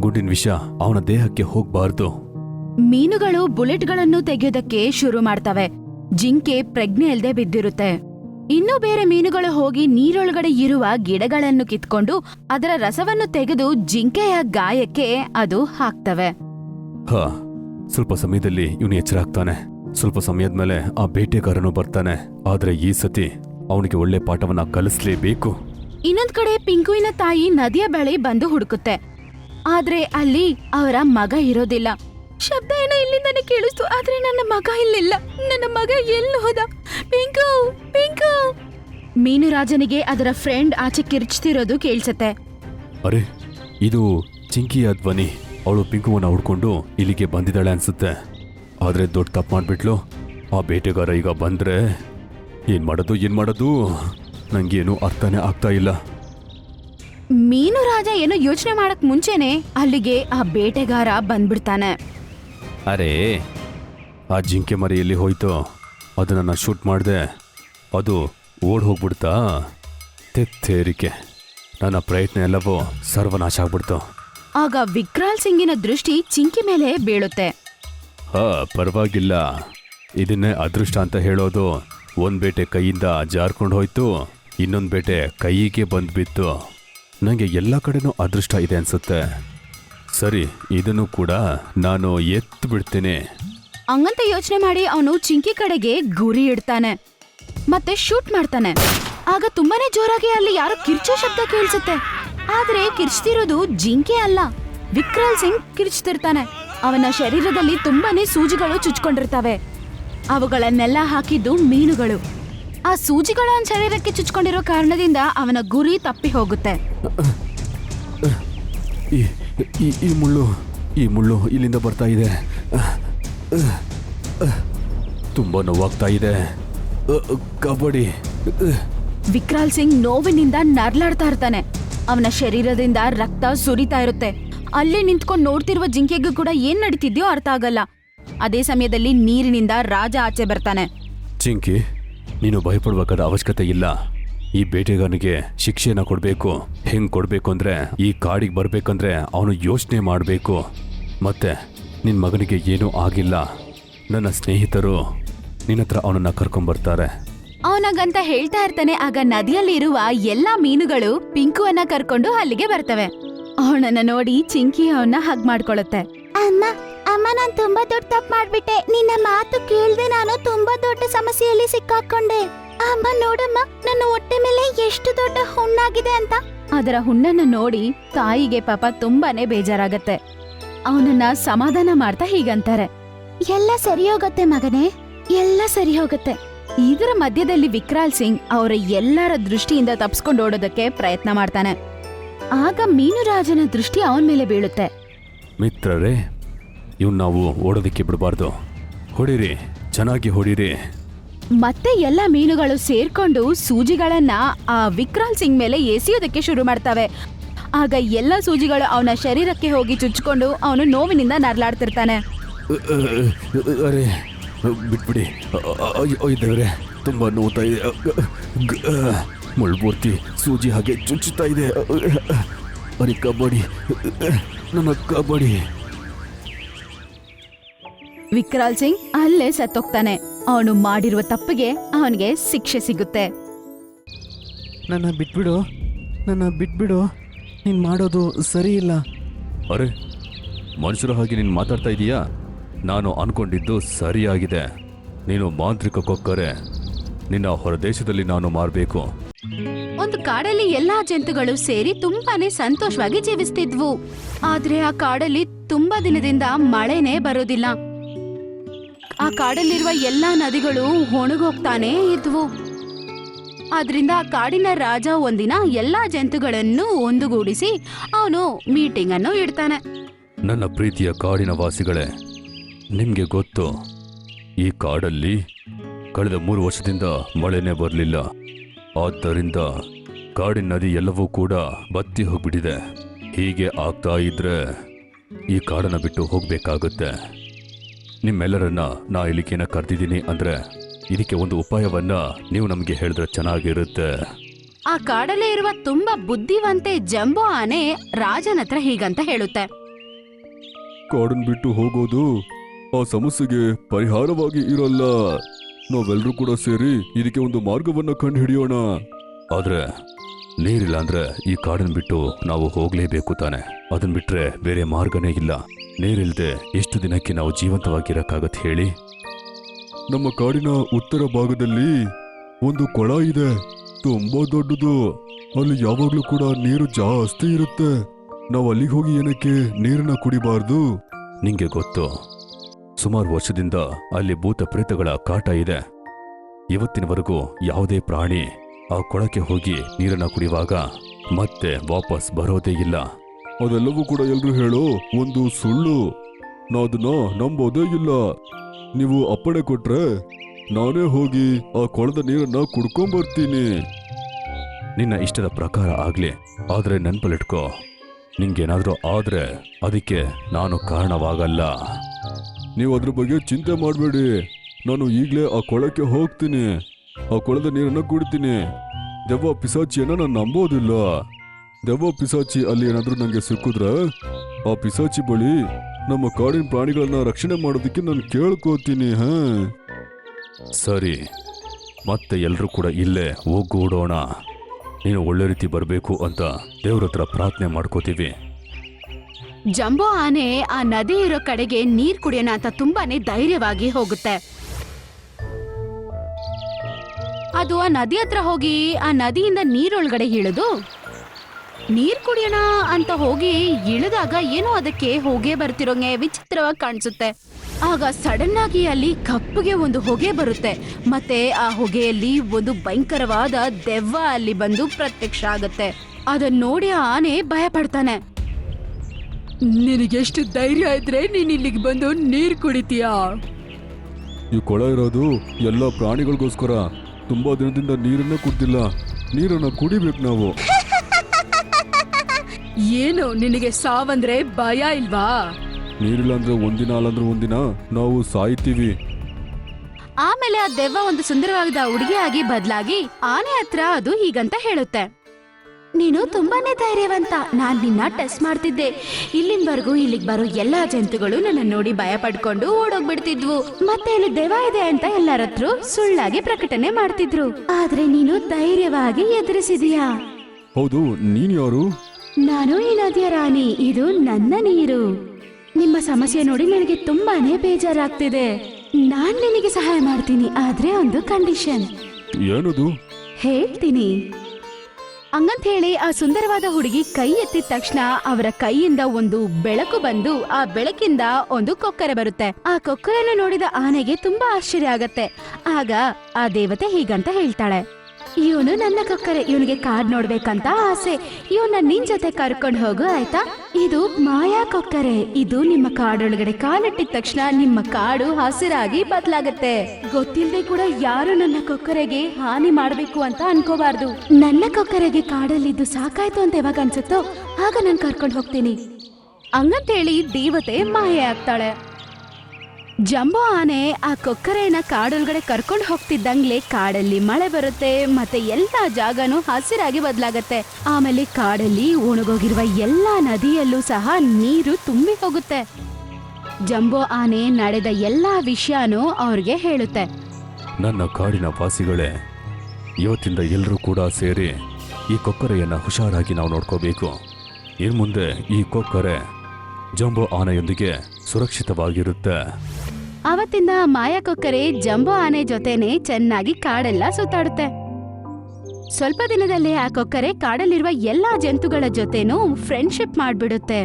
S3: ಗುಂಡಿನ ವಿಷ ಅವನ ದೇಹಕ್ಕೆ ಹೋಗ್ಬಾರ್ದು.
S2: ಮೀನುಗಳು ಬುಲೆಟ್ಗಳನ್ನು ತೆಗೆಯೋದಕ್ಕೆ ಶುರು ಮಾಡ್ತವೆ. ಜಿಂಕೆ ಪ್ರಜ್ಞೆ ಇಲ್ದೆ ಬಿದ್ದಿರುತ್ತೆ. ಇನ್ನು ಬೇರೆ ಮೀನುಗಳು ಹೋಗಿ ನೀರೊಳಗಡೆ ಇರುವ ಗಿಡಗಳನ್ನು ಕಿತ್ಕೊಂಡು ಅದರ ರಸವನ್ನು ತೆಗೆದು ಜಿಂಕೆಯ ಗಾಯಕ್ಕೆ ಅದು ಹಾಕ್ತವೆ.
S3: ಹಾ ಸ್ವಲ್ಪ ಸಮಯದಲ್ಲಿ ಇವನು ಎಚ್ಚರ ಆಗ್ತಾನೆ. ಸ್ವಲ್ಪ ಸಮಯದ ಮೇಲೆ ಆ ಬೇಟೆಗಾರನು ಬರ್ತಾನೆ. ಆದ್ರೆ ಈ ಸತಿ ಅವನಿಗೆ ಒಳ್ಳೆ ಪಾಠವನ್ನ ಕಲಿಸ್ಲೇಬೇಕು.
S2: ಇನ್ನೊಂದ್ ಕಡೆ ಪಿಂಕುವಿನ ತಾಯಿ ನದಿಯ ಬಳಿ ಬಂದು ಹುಡುಕುತ್ತೆ. ಆದ್ರೆ ಅಲ್ಲಿ ಅವರ ಮಗ ಇರೋದಿಲ್ಲ. ಶಬ್ದ ಏನೋ ಇಲ್ಲಿಂದಾನೆ ಕೇಳಿಸ್ತು ಆದ್ರೆ ನನ್ನ ಮಗ ಇಲ್ಲಿಲ್ಲ. ನನ್ನ ಮಗ ಎಲ್ಲಿ ಹೋದ? Pink pink. ಮೀನುರಾಜನಿಗೆ ಅದರ ಫ್ರೆಂಡ್ ಆಚೆ ಕಿರ್ಚ್ತಿರೋದು ಕೇಳ್ಸತ್ತೆ.
S3: ಅರೆ ಇದು ಚಿಂಕಿಯ ಧ್ವನಿ. ಅವಳು ಪಿಂಕುವನ್ನ ಹುಡ್ಕೊಂಡು ಇಲ್ಲಿಗೆ ಬಂದಿದ್ದಾಳೆ ಅನ್ಸುತ್ತೆ. ಆದ್ರೆ ದೊಡ್ಡ ತಪ್ಪು ಮಾಡ್ಬಿಟ್ಲು. ಆ ಬೇಟೆಗಾರ ಈಗ ಬಂದ್ರೆ ಏನು ಮಾಡೋದು ಏನು ಮಾಡೋದು? ನಂಗೇನು ಅರ್ಥನೇ ಆಗ್ತಾ ಇಲ್ಲ.
S2: ಮೀನು ರಾಜ ಏನೋ ಯೋಚನೆ ಮಾಡಕ್ ಮುಂಚೆನೆ ಅಲ್ಲಿಗೆ ಆ ಬೇಟೆಗಾರ ಬಂದ್ಬಿಡ್ತಾನೆ.
S3: ಅರೆ ಆ ಜಿಂಕೆ ಮರಿ ಎಲ್ಲಿ ಹೋಯ್ತು? ಅದನ್ನ ನಾನು ಶೂಟ್ ಮಾಡಿದೆ. ಅದು ಓಡ್ ಹೋಗ್ಬಿಡ್ತಾ? ತೆತ್ತೇರಿಕೆ. ನನ್ನ ಪ್ರಯತ್ನ ಎಲ್ಲವೋ ಸರ್ವನಾಶ ಆಗ್ಬಿಡ್ತು.
S2: ಆಗ ವಿಕ್ರಾಲ್ ಸಿಂಗಿನ ದೃಷ್ಟಿ ಚಿಂಕಿ ಮೇಲೆ ಬೀಳುತ್ತೆ.
S3: ಹಾ, ಪರವಾಗಿಲ್ಲ. ಇದನ್ನೇ ಅದೃಷ್ಟ ಅಂತ ಹೇಳೋದು. ಒಂದು ಬೇಟೆ ಕೈಯಿಂದ ಜಾರ್ಕೊಂಡು ಹೋಯ್ತು. ಇನ್ನೊಂದು ಬೇಟೆ ಕೈಗೆ ಬಂದ್ಬಿತ್ತು. ನನಗೆ ಎಲ್ಲ ಕಡೆನೂ ಅದೃಷ್ಟ ಇದೆ ಅನ್ಸುತ್ತೆ. ಸರಿ, ಇದನ್ನು ಕೂಡ ನಾನು ಎತ್ತು ಬಿಡ್ತೀನಿ.
S2: ಹಂಗಂತ ಯೋಚನೆ ಮಾಡಿ ಅವನು ಚಿಂಕಿ ಕಡೆಗೆ ಗುರಿ ಇಡ್ತಾನೆ. ಮತ್ತೆ ಶೂಟ್ ಮಾಡ್ತಾನೆ. ಆಗ ತುಂಬಾನೇ ಜೋರಾಗಿ ಅಲ್ಲಿ ಯಾರೋ ಕಿರ್ಚೋ ಶಬ್ದ ಕೇಳಿಸುತ್ತೆ. ಆದ್ರೆ ಕಿರ್ಚ್ತಿರೋದು ಜಿಂಕೆ ಅಲ್ಲ. ವಿಕ್ರಾಲ್ ಸಿಂಗ್ ಕಿರ್ಚ್ತಿರ್ತಾನೆ. ಅವನ ಶರೀರದಲ್ಲಿ ತುಂಬಾನೇ ಸೂಜಿಗಳು ಚುಚ್ಕೊಂಡಿರ್ತವೆ. ಅವುಗಳನ್ನೆಲ್ಲ ಹಾಕಿದ್ದು ಮೀನುಗಳು. ಆ ಸೂಜಿಗಳು ಅವನ ಶರೀರಕ್ಕೆ ಚುಚ್ಕೊಂಡಿರೋ ಕಾರಣದಿಂದ ಅವನ ಗುರಿ ತಪ್ಪಿ ಹೋಗುತ್ತೆ.
S3: ಈ ಈ ಈ ಮುಳ್ಳು ಈ ಮುಳ್ಳು ಇಲ್ಲಿಂದ ಬರ್ತಾ ಇದೆ. ತುಂಬ ನೋವಾಗ್ತಾ ಇದೆ. ಕಬಡ್ಡಿ.
S2: ವಿಕ್ರಾಲ್ ಸಿಂಗ್ ನೋವಿನಿಂದ ನರ್ಲಾಡ್ತಾ ಇರ್ತಾನೆ. ಅವನ ಶರೀರದಿಂದ ರಕ್ತ ಸುರಿತಾ ಇರುತ್ತೆ. ಅಲ್ಲೇ ನಿಂತ್ಕೊಂಡು ನೋಡ್ತಿರುವ ಜಿಂಕೆಗೂ ಕೂಡ ಏನ್ ನಡೀತಿದ್ಯೋ ಅರ್ಥ ಆಗಲ್ಲ. ಅದೇ ಸಮಯದಲ್ಲಿ ನೀರಿನಿಂದ ರಾಜ ಆಚೆ ಬರ್ತಾನೆ.
S3: ಚಿಂಕಿ ನೀನು ಭಯಪಡ್ಬೇಕಾದ ಅವಶ್ಯಕತೆ ಇಲ್ಲ. ಈ ಬೇಟೆಗಾರನಿಗೆ ಶಿಕ್ಷೆನ ಕೊಡಬೇಕು. ಹೆಂಗ್ ಕೊಡಬೇಕು ಅಂದ್ರೆ ಈ ಕಾಡಿಗೆ ಬರ್ಬೇಕಂದ್ರೆ ಅವನು ಯೋಚನೆ ಮಾಡಬೇಕು. ಮತ್ತೆ ನಿನ್ನ ಮಗನಿಗೆ ಏನೂ ಆಗಿಲ್ಲ. ನನ್ನ ಸ್ನೇಹಿತರು ನಿನ್ನ ಹತ್ರ ಅವನನ್ನ ಕರ್ಕೊಂಬರ್ತಾರೆ.
S2: ಅವನಾಗಂತ ಹೇಳ್ತಾ ಇರ್ತಾನೆ ಆಗ ನದಿಯಲ್ಲಿ ಇರುವ ಎಲ್ಲಾ ಮೀನುಗಳು ಪಿಂಕುವನ್ನ ಕರ್ಕೊಂಡು ಅಲ್ಲಿಗೆ ಬರ್ತವೆ. ಅವನನ್ನ ನೋಡಿ ಚಿಂಕಿ ಅವನ್ನ ಹಗ್ ಮಾಡ್ಕೊಳತ್ತೆ.
S1: ಅಮ್ಮ ಅಮ್ಮ ನಾನ್ ತುಂಬಾ ದೊಡ್ಡ ತಪ್ಪು ಮಾಡ್ಬಿಟ್ಟೆ. ನಿನ್ನ ಮಾತು ಕೇಳ್ದೆ ನಾನು ತುಂಬಾ ದೊಡ್ಡ ಸಮಸ್ಯೆಯಲ್ಲಿ ಸಿಕ್ಕಾಕೊಂಡೆ. ಅಮ್ಮ ನೋಡಮ್ಮ ನನ್ನ ಹೊಟ್ಟೆ ಮೇಲೆ ಎಷ್ಟು ದೊಡ್ಡ ಹುಣ್ಣಾಗಿದೆ ಅಂತ.
S2: ಅದರ ಹುಣ್ಣನ್ನ ನೋಡಿ ತಾಯಿಗೆ ಪಾಪ ತುಂಬಾನೇ ಬೇಜಾರಾಗತ್ತೆ. ಅವನನ್ನ ಸಮಾಧಾನ ಮಾಡ್ತಾ ಹೀಗಂತಾರೆ.
S1: ಎಲ್ಲ ಸರಿ ಹೋಗತ್ತೆ ಮಗನೇ.
S2: ಎಲ್ಲ ಸರಿ ಹೋಗತ್ತೆ. ಇದರ ಮಧ್ಯದಲ್ಲಿ ವಿಕ್ರಾಲ್ ಸಿಂಗ್ ಅವರ ಎಲ್ಲರ ದೃಷ್ಟಿಯಿಂದ ತಪ್ಸ್ಕೊಂಡು ಓಡೋದಕ್ಕೆ ಪ್ರಯತ್ನ ಮಾಡ್ತಾನೆ. ಆಗ ಮೀನುರಾಜನ ದೃಷ್ಟಿ ಅವನ ಮೇಲೆ ಬೀಳುತ್ತೆ.
S3: ಮಿತ್ರರೇ ಇವ್ನು ನಾವು ಓಡೋದಕ್ಕೆ ಬಿಡಬಾರ್ದು. ಹೊಡಿರಿ ಚೆನ್ನಾಗಿ ಹೊಡಿರಿ.
S2: ಮತ್ತೆ ಎಲ್ಲ ಮೀನುಗಳು ಸೇರ್ಕೊಂಡು ಸೂಜಿಗಳನ್ನ ಆ ವಿಕ್ರಾಲ್ ಸಿಂಗ್ ಮೇಲೆ ಎಸೆಯೋದಕ್ಕೆ ಶುರು ಮಾಡ್ತವೆ. ಆಗ ಎಲ್ಲ ಸೂಜಿಗಳು ಅವನ ಶರೀರಕ್ಕೆ ಹೋಗಿ ಚುಚ್ಕೊಂಡು ಅವನು ನೋವಿನಿಂದ ನರಳಾಡ್ತಿರ್ತಾನೆ
S3: ಅರೆ ಬಿಟ್ಬಿಡಿ. ಅಯ್ಯೋ ದೇವರೇ ತುಂಬ ನೋವ್ತಾ ಇದೆ ಮುಳ್ಬೂರ್ತಿ ಸೂಜಿ ಹಾಗೆ ಚುಚ್ಚುತ್ತಾ ಇದೆ. ಅರೆ ಕಬಡ್ಡಿ ನನ್ನ ಕಬಡ್ಡಿ.
S2: ವಿಕ್ರಾಲ್ ಸಿಂಗ್ ಅಲ್ಲೇ ಸತ್ತೋಗ್ತಾನೆ. ಅವನು ಮಾಡಿರುವ ತಪ್ಪಿಗೆ ಅವನಿಗೆ ಶಿಕ್ಷೆ ಸಿಗುತ್ತೆ.
S4: ನನ್ನ ಬಿಟ್ಬಿಡು ನನ್ನ ಬಿಟ್ಬಿಡು. ನೀನು ಮಾಡೋದು ಸರಿ ಇಲ್ಲ
S3: ಅರೆ ಮನುಷ್ಯರ ಹಾಗೆ ನೀನು ಮಾತಾಡ್ತಾ ಇದೀಯಾ? ನಾನು ಅನ್ಕೊಂಡಿದ್ದು ಸರಿಯಾಗಿದೆ. ನೀನು ಮಾಂತ್ರಿಕ ಕೊಕ್ಕರೆ. ನಿನ್ನ ಹೊರದೇಶದಲ್ಲಿ ನಾನು ಮಾರಬೇಕು.
S2: ಒಂದು ಕಾಡಲ್ಲಿ ಎಲ್ಲಾ ಜಂತುಗಳು ಸೇರಿ ತುಂಬಾನೇ ಸಂತೋಷವಾಗಿ ಜೀವಿಸ್ತಿದ್ವು. ಆದ್ರೆ ಆ ಕಾಡಲ್ಲಿ ತುಂಬಾ ದಿನದಿಂದ ಮಳೆನೇ ಬರೋದಿಲ್ಲ. ಆ ಕಾಡಲ್ಲಿರುವ ಎಲ್ಲಾ ನದಿಗಳು ಒಣಗೋಗ್ತಾನೇ ಇದ್ವು. ಆದ್ರಿಂದ ಆ ಕಾಡಿನ ರಾಜ ಒಂದಿನ ಎಲ್ಲಾ ಜಂತುಗಳನ್ನು ಒಂದುಗೂಡಿಸಿ ಅವನು ಮೀಟಿಂಗ್ ಅನ್ನು ಇಡ್ತಾನೆ.
S3: ನನ್ನ ಪ್ರೀತಿಯ ಕಾಡಿನ ವಾಸಿಗಳೇ, ನಿಮಗೆ ಗೊತ್ತು, ಈ ಕಾಡಲ್ಲಿ ಕಳೆದ ಮೂರು ವರ್ಷದಿಂದ ಮಳೆನೇ ಬರಲಿಲ್ಲ. ಆದ್ದರಿಂದ ಕಾಡಿನ ನದಿ ಎಲ್ಲವೂ ಕೂಡ ಬತ್ತಿ ಹೋಗ್ಬಿಟ್ಟಿದೆ. ಹೀಗೆ ಆಗ್ತಾ ಇದ್ರೆ ಈ ಕಾಡನ್ನು ಬಿಟ್ಟು ಹೋಗಬೇಕಾಗುತ್ತೆ. ನಿಮ್ಮೆಲ್ಲರನ್ನ ನಾ ಇಲ್ಲಿಕೇನ ಕರೆದಿದ್ದೀನಿ ಅಂದ್ರೆ ಇದಕ್ಕೆ ಒಂದು ಉಪಾಯವನ್ನ ನೀವು ನಮಗೆ ಹೇಳಿದ್ರೆ ಚೆನ್ನಾಗಿರುತ್ತೆ.
S2: ಆ ಕಾಡಲ್ಲೇ ಇರುವ ತುಂಬಾ ಬುದ್ಧಿವಂತೆ ಜಂಬೋ ಆನೆ ರಾಜನ ಹತ್ರ ಹೀಗಂತ ಹೇಳುತ್ತೆ.
S3: ಕಾಡನ್ ಬಿಟ್ಟು ಹೋಗೋದು ಆ ಸಮಸ್ಯೆಗೆ ಪರಿಹಾರವಾಗಿ ಇರಲ್ಲ. ನಾವೆಲ್ಲರೂ ಕೂಡ ಸೇರಿ ಇದಕ್ಕೆ ಒಂದು ಮಾರ್ಗವನ್ನು ಕಂಡು ಹಿಡಿಯೋಣ ಆದ್ರೆ ನೀರಿಲ್ಲ ಅಂದ್ರೆ ಈ ಕಾಡನ್ ಬಿಟ್ಟು ನಾವು ಹೋಗ್ಲೇಬೇಕು ತಾನೆ. ಅದನ್ ಬಿಟ್ರೆ ಬೇರೆ ಮಾರ್ಗನೇ ಇಲ್ಲ. ನೀರಿಲ್ದೆ ಎಷ್ಟು ದಿನಕ್ಕೆ ನಾವು ಜೀವಂತವಾಗಿರಕ್ಕಾಗತ್ತೆ ಹೇಳಿ? ನಮ್ಮ ಕಾಡಿನ ಉತ್ತರ ಭಾಗದಲ್ಲಿ ಒಂದು ಕೊಳ ಇದೆ. ತುಂಬಾ ದೊಡ್ಡದು. ಅಲ್ಲಿ ಯಾವಾಗ್ಲೂ ಕೂಡ ನೀರು ಜಾಸ್ತಿ ಇರುತ್ತೆ. ನಾವು ಅಲ್ಲಿಗೆ ಹೋಗಿ ಏನಕ್ಕೆ ನೀರನ್ನ ಕುಡಿಬಾರ್ದು? ನಿಂಗೆ ಗೊತ್ತು. ಸುಮಾರು ವರ್ಷದಿಂದ ಅಲ್ಲಿ ಭೂತ ಪ್ರೇತಗಳ ಕಾಟ ಇದೆ. ಇವತ್ತಿನವರೆಗೂ ಯಾವುದೇ ಪ್ರಾಣಿ ಆ ಕೊಳಕ್ಕೆ ಹೋಗಿ ನೀರನ್ನ ಕುಡಿಯುವಾಗ ಮತ್ತೆ ವಾಪಸ್ ಬರೋದೇ ಇಲ್ಲ. ಅದೆಲ್ಲವೂ ಕೂಡ ಎಲ್ಲರೂ ಹೇಳೋ ಒಂದು ಸುಳ್ಳು. ನಾದನ್ನ ನಂಬೋದೇ ಇಲ್ಲ. ನೀವು ಅಪ್ಪಣೆ ಕೊಟ್ರೆ ನಾನೇ ಹೋಗಿ ಆ ಕೊಳದ ನೀರನ್ನ ಕುಡ್ಕೊಂಬರ್ತೀನಿ. ನಿನ್ನ ಇಷ್ಟದ ಪ್ರಕಾರ ಆಗ್ಲಿ ಆದ್ರೆ ನೆನ್ಪಲ್ಲಿಟ್ಕೋ. ನಿಂಗೇನಾದ್ರೂ ಆದ್ರೆ ಅದಕ್ಕೆ ನಾನು ಕಾರಣವಾಗಲ್ಲ. ನೀವು ಅದ್ರ ಬಗ್ಗೆ ಚಿಂತೆ ಮಾಡಬೇಡಿ. ನಾನು ಈಗಲೇ ಆ ಕೊಳಕ್ಕೆ ಹೋಗ್ತೀನಿ. ಆ ಕೊಳದ ನೀರನ್ನು ಕುಡಿತೀನಿ. ದೆವ್ವ ಪಿಸಾಚಿಯನ್ನು ನಾನು ನಂಬೋದಿಲ್ಲ. ದೆವ್ವ ಪಿಸಾಚಿ ಅಲ್ಲಿ ಏನಾದರೂ ನನಗೆ ಸಿಕ್ಕಿದ್ರೆ, ಆ ಪಿಸಾಚಿ ಬಳಿ ನಮ್ಮ ಕಾಡಿನ ಪ್ರಾಣಿಗಳನ್ನ ರಕ್ಷಣೆ ಮಾಡೋದಕ್ಕೆ ನಾನು ಕೇಳ್ಕೋತೀನಿ, ಹಾ? ಸರಿ. ಮತ್ತೆ ಎಲ್ಲರೂ ಕೂಡ ಇಲ್ಲೇ ಒಗ್ಗೂಡೋಣ ನೀನು ಒಳ್ಳೆ ರೀತಿ ಬರಬೇಕು ಅಂತ ದೇವ್ರ ಹತ್ರ ಪ್ರಾರ್ಥನೆ ಮಾಡ್ಕೋತೀವಿ.
S2: ಜಂಬೋ ಆನೆ ಆ ನದಿ ಇರೋ ಕಡೆಗೆ ನೀರ್ ಕುಡಿಯೋಣ ಅಂತ ತುಂಬಾನೇ ಧೈರ್ಯವಾಗಿ ಹೋಗುತ್ತೆ. ಅದು ಆ ನದಿ ಹತ್ರ ಹೋಗಿ ಆ ನದಿಯಿಂದ ನೀರೊಳಗಡೆ ಇಳಿದು ನೀರ್ ಕುಡಿಯೋಣ ಅಂತ ಹೋಗಿ ಇಳಿದಾಗ ಏನೋ ಅದಕ್ಕೆ ಹೊಗೆ ಬರ್ತಿರೋಂಗೆ ವಿಚಿತ್ರವಾಗಿ ಕಾಣಿಸುತ್ತೆ. ಆಗ ಸಡನ್ ಆಗಿ ಅಲ್ಲಿ ಕಪ್ಪಗೆ ಒಂದು ಹೊಗೆ ಬರುತ್ತೆ. ಮತ್ತೆ ಆ ಹೊಗೆಯಲ್ಲಿ ಒಂದು ಭಯಂಕರವಾದ ದೆವ್ವ ಅಲ್ಲಿ ಬಂದು ಪ್ರತ್ಯಕ್ಷ ಆಗುತ್ತೆ. ಅದನ್ನ ನೋಡಿ ಆನೆ ಭಯ ಪಡ್ತಾನೆ ನಿನಗೆಷ್ಟು ಧೈರ್ಯ ಇದ್ರೆ ನೀನ್ ಇಲ್ಲಿಗೆ ಬಂದು ನೀರ್ ಕುಡಿತೀಯಾ?
S3: ಈ ಕೊಳ ಇರೋದು ಎಲ್ಲ ಪ್ರಾಣಿಗಳಿಗೋಸ್ಕರ. ತುಂಬಾ ದಿನದಿಂದ ನೀರನ್ನ ಕುಡ್ದಿಲ್ಲ. ನೀರನ್ನ ಕುಡಿಬೇಕು ನಾವು.
S2: ಏನು ನಿನಗೆ ಸಾವಂದ್ರೆ ಭಯ ಇಲ್ವಾ?
S3: ನೀರಿಲ್ಲ ಅಂದ್ರೆ ಒಂದಿನ ಅಲ್ಲಂದ್ರೆ ಒಂದಿನ ನಾವು ಸಾಯ್ತೀವಿ.
S2: ಆಮೇಲೆ ಆ ದೆವ್ವ ಒಂದು ಸುಂದರವಾದ ಹುಡುಗಿಯಾಗಿ ಬದಲಾಗಿ ಆನೆ ಹತ್ರ ಅದು ಹೀಗಂತ ಹೇಳುತ್ತೆ. ನೀನು ತುಂಬಾನೇ ಧೈರ್ಯವಂತ. ನಾನ್ ನಿನ್ನ ಟೆಸ್ಟ್ ಮಾಡ್ತಿದ್ದೆ. ಇಲ್ಲಿಂದವರೆಗೂ ಇಲ್ಲಿಗೆ ಬರೋ ಎಲ್ಲಾ ಜಂತುಗಳು ನನ್ನ ನೋಡಿ ಭಯ ಪಡ್ಕೊಂಡು ಓಡೋಗ್ಬಿಡ್ತಿದ್ವು. ಮತ್ತೆ ಇಲ್ಲಿ ದೆವ ಇದೆ ಅಂತ ಎಲ್ಲರತ್ರ ಸುಳ್ಳಾಗಿ ಪ್ರಕಟಣೆ ಮಾಡ್ತಿದ್ರು. ಆದ್ರೆ ನೀನು ಧೈರ್ಯವಾಗಿ ಎದುರಿಸಿದೀಯಾ.
S3: ಹೌದು ನೀನು ಯಾರು?
S2: ನಾನು ಈ ನದಿಯ ರಾಣಿ. ಇದು ನನ್ನ ನೀರು. ನಿಮ್ಮ ಸಮಸ್ಯೆ ನೋಡಿ ನನಗೆ ತುಂಬಾನೇ ಬೇಜಾರಾಗ್ತಿದೆ. ನಾನ್ ನಿನಗೆ ಸಹಾಯ ಮಾಡ್ತೀನಿ ಆದ್ರೆ ಒಂದು ಕಂಡೀಷನ್.
S3: ಏನದು?
S2: ಹೇಳ್ತೀನಿ. ಹಂಗಂತ ಹೇಳಿ ಆ ಸುಂದರವಾದ ಹುಡುಗಿ ಕೈ ಎತ್ತಿದ ತಕ್ಷಣ ಅವರ ಕೈಯಿಂದ ಒಂದು ಬೆಳಕು ಬಂದು ಆ ಬೆಳಕಿಂದ ಒಂದು ಕೊಕ್ಕರೆ ಬರುತ್ತೆ. ಆ ಕೊಕ್ಕರೆಯನ್ನು ನೋಡಿದ ಆನೆಗೆ ತುಂಬಾ ಆಶ್ಚರ್ಯ ಆಗತ್ತೆ. ಆಗ ಆ ದೇವತೆ ಹೀಗಂತ ಹೇಳ್ತಾಳೆ. ಇವನು ನನ್ನ ಕಕ್ಕರೆ, ಇವನಿಗೆ ಕಾಡ್ ನೋಡ್ಬೇಕಂತ ಆಸೆ. ಇವನ್ನ ನಿನ್ ಜೊತೆ ಕರ್ಕೊಂಡು ಹೋಗು, ಆಯ್ತಾ? ಇದು ಮಾಯಾ ಕೊಕ್ಕರೆ. ಇದು ನಿಮ್ಮ ಕಾಡೊಳಗಡೆ ಕಾಲಿಟ್ಟಿದ ತಕ್ಷಣ ನಿಮ್ಮ ಕಾಡು ಹಸಿರಾಗಿ ಬದಲಾಗತ್ತೆ. ಗೊತ್ತಿಲ್ಲದೆ ಕೂಡ ಯಾರು ನನ್ನ ಕೊಕ್ಕರೆಗೆ ಹಾನಿ ಮಾಡ್ಬೇಕು ಅಂತ ಅನ್ಕೋಬಾರ್ದು. ನನ್ನ ಕೊಕ್ಕರೆಗೆ ಕಾಡಲ್ಲಿದ್ದು ಸಾಕಾಯ್ತು ಅಂತ ಯಾವಾಗ ಅನ್ಸುತ್ತೋ, ಆಗ ನಾನು ಕರ್ಕೊಂಡು ಹೋಗ್ತೀನಿ. ಹಂಗಂತೇಳಿ ದೇವತೆ ಮಾಯೆ ಆಗ್ತಾಳೆ. ಜಂಬೋ ಆನೆ ಆ ಕೊಕ್ಕರೆಯನ್ನ ಕಾಡೊಳಗಡೆ ಕರ್ಕೊಂಡು ಹೋಗ್ತಿದ್ದಂಗ್ಲೆ ಕಾಡಲ್ಲಿ ಮಳೆ ಬರುತ್ತೆ, ಮತ್ತೆ ಎಲ್ಲಾ ಜಾಗನೂ ಹಸಿರಾಗಿ ಬದಲಾಗತ್ತೆ. ಆಮೇಲೆ ಕಾಡಲ್ಲಿ ಒಣಗೋಗಿರುವ ಎಲ್ಲಾ ನದಿಯಲ್ಲೂ ಸಹ ನೀರು ತುಂಬಿ ಹೋಗುತ್ತೆ. ಜಂಬೋ ಆನೆ ನಡೆದ ಎಲ್ಲಾ ವಿಷಯನೂ ಅವ್ರಿಗೆ ಹೇಳುತ್ತೆ.
S3: ನನ್ನ ಕಾಡಿನ ವಾಸಿಗಳೇ, ಇವತ್ತಿಂದ ಎಲ್ಲರೂ ಕೂಡ ಸೇರಿ ಈ ಕೊಕ್ಕರೆಯನ್ನ ಹುಷಾರಾಗಿ ನಾವು ನೋಡ್ಕೋಬೇಕು. ಇನ್ ಮುಂದೆ ಈ ಕೊಕ್ಕರೆ ಜಂಬೋ ಆನೆಯೊಂದಿಗೆ ಸುರಕ್ಷಿತವಾಗಿರುತ್ತೆ.
S2: ಅವತ್ತಿಂದ ಮಾಯಾ ಕೊಕ್ಕರೆ ಜಂಬೋ ಆನೆ ಜೊತೆನೆ ಚೆನ್ನಾಗಿ ಕಾಡೆಲ್ಲ ಸುತ್ತಾಡುತ್ತೆ. ಸ್ವಲ್ಪ ದಿನದಲ್ಲೇ ಆ ಕೊಕ್ಕರೆ ಕಾಡಲ್ಲಿರುವ ಎಲ್ಲಾ ಜಂತುಗಳ ಜೊತೆನೂ ಫ್ರೆಂಡ್ಶಿಪ್ ಮಾಡ್ಬಿಡುತ್ತೆ.